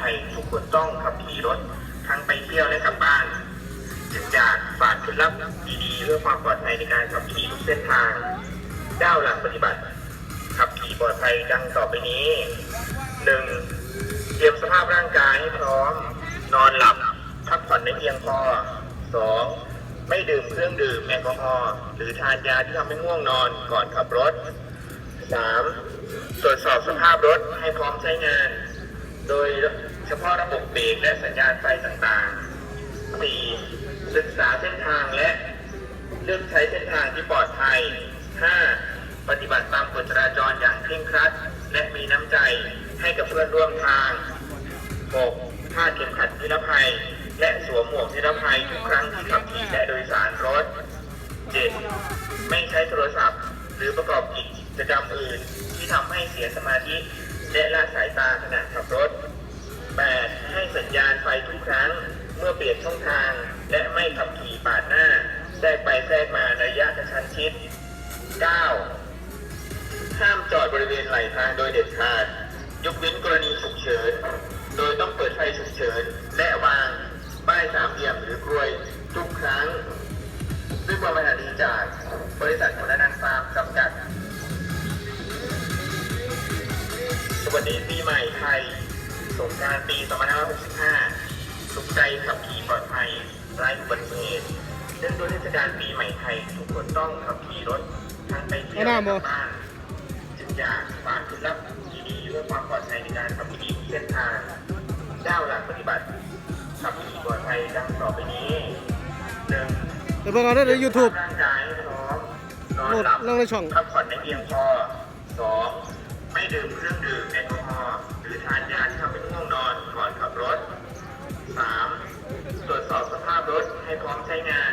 ภัยทุกคนต้องขับขี่รถ ทั้งไปเที่ยวและกลับบ้านจึงอยากฝากเคล็ดลับดีๆเพื่อความปลอดภัยในการขับขี่ทุกเส้นทางเก้าหลักปฏิบัติ ขับขี่ปลอดภัยดังต่อไปนี้หนึ่งเตรียมสภาพร่างกายให้พร้อม นอนหลับพักผ่อนให้เพียงพอสองไม่ดื่มเครื่องดื่มแอลกอฮอล์หรือทานยาที่ทำให้ง่วงนอนก่อนขับรถ 3. ตรวจสอบสภาพรถให้พร้อมใช้งาน โดย เฉพาะระบบเบรกและสัญญาณไฟต่างๆ 4. ศึกษาเส้นทางและเลือกใช้เส้นทางที่ปลอดภัย 5. ปฏิบัติตามกฎจราจรอย่างเคร่งครัด และมีน้ำใจให้กับเพื่อนร่วมทาง 6. คาเข็มขัดนิรภัย และสวมหมวกนิรภัยทุกครั้งที่ขับขี่และโดยสารรถ 7. ไม่ใช้โทรศัพท์ หรือประกอบกิจกรรมอื่นที่ทำให้เสียสมาธิ และละสายตาขณะขับรถ ญาณไฟทุกครั้ง เมื่อเปลี่ยนช่องทาง และไม่ขับขี่ปาดหน้าแทรกไปแทรกมาในระยะกระชั้นชิด 9. ห้ามจอดบริเวณไหลทางโดยเด็ดขาด ยกเว้นกรณีฉุกเฉิน โดยต้องเปิดไฟฉุกเฉิน และวางป้ายสามเหลี่ยมหรือกลวยทุกครั้งด้วยความประทัดีจากบริษัทคนนันฟาร์มจำกัด สวัสดีปีใหม่ไทย สงกรารปี 2565 สุขใจขับขี่ปลอดภัยไร้อุบัติเหตุเนื่องด้วยเทศกาลปีใหม่ไทยทุกคนต้องขับขี่รถทั้งไปเที่ยวและกลับบ้านจึงอยากฝากเคล็ดลับดีๆเพื่อความปลอดภัยในการขับขี่ทุกเส้นทางเก้าหลักปฏิบัติขับขี่ปลอดภัยดังต่อไปนี้หนึ่งเดี๋ยวเบิ่งเอาได้ใน YouTube ร่างกายให้พร้อมนอนโหลดหลับลงในช่องพักผ่อนให้เพียงพอสองไม่ดื่มเครื่องดื่ม 3. ตรวจสอบสภาพรถให้พร้อมใช้งาน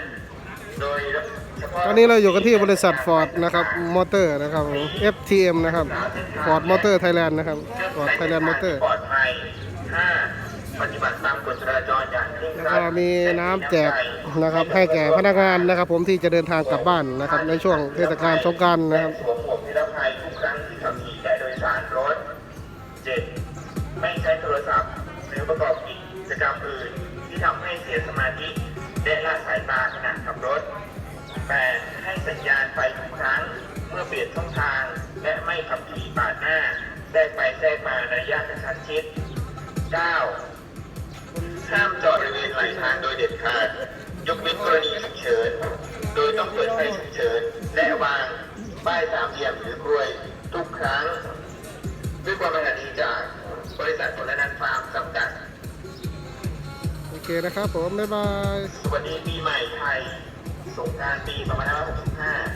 โดยตอนนี้เราอยู่กันที่บริษัทฟอร์ดนะครับมอเตอร์นะครับ FTM นะครับฟอร์ดมอเตอร์ไทยแลนด์นะครับฟอร์ดไทยแลนด์มอเตอร์ ปลอดภัย 5. ปฏิบัติตามกฎจราจรอย่างเคร่งครัดมีน้ำแจกนะครับให้แก่พนักงานนะครับ ผมที่จะเดินทางกลับบ้านนะครับในช่วงเทศกาลสงกรารนะครับ สวมห จกรรมอื่นที่ทำให้เสียสมาธิและละสายตาขณะขับรถ 8. ให้สัญญาณไฟทุกครั้งเมื่อเปลี่ยนช่องทาง และไม่ขับขี่ปาดหน้าแทรกไปแทรกมาในระยะกระชั้นชิด 9. ห้ามจอดบริเวณไหลทางโดยเด็ดขาด เคนะครับผม บ๊ายบาย สวัสดีปีใหม่ไทย สงกรารปี 2565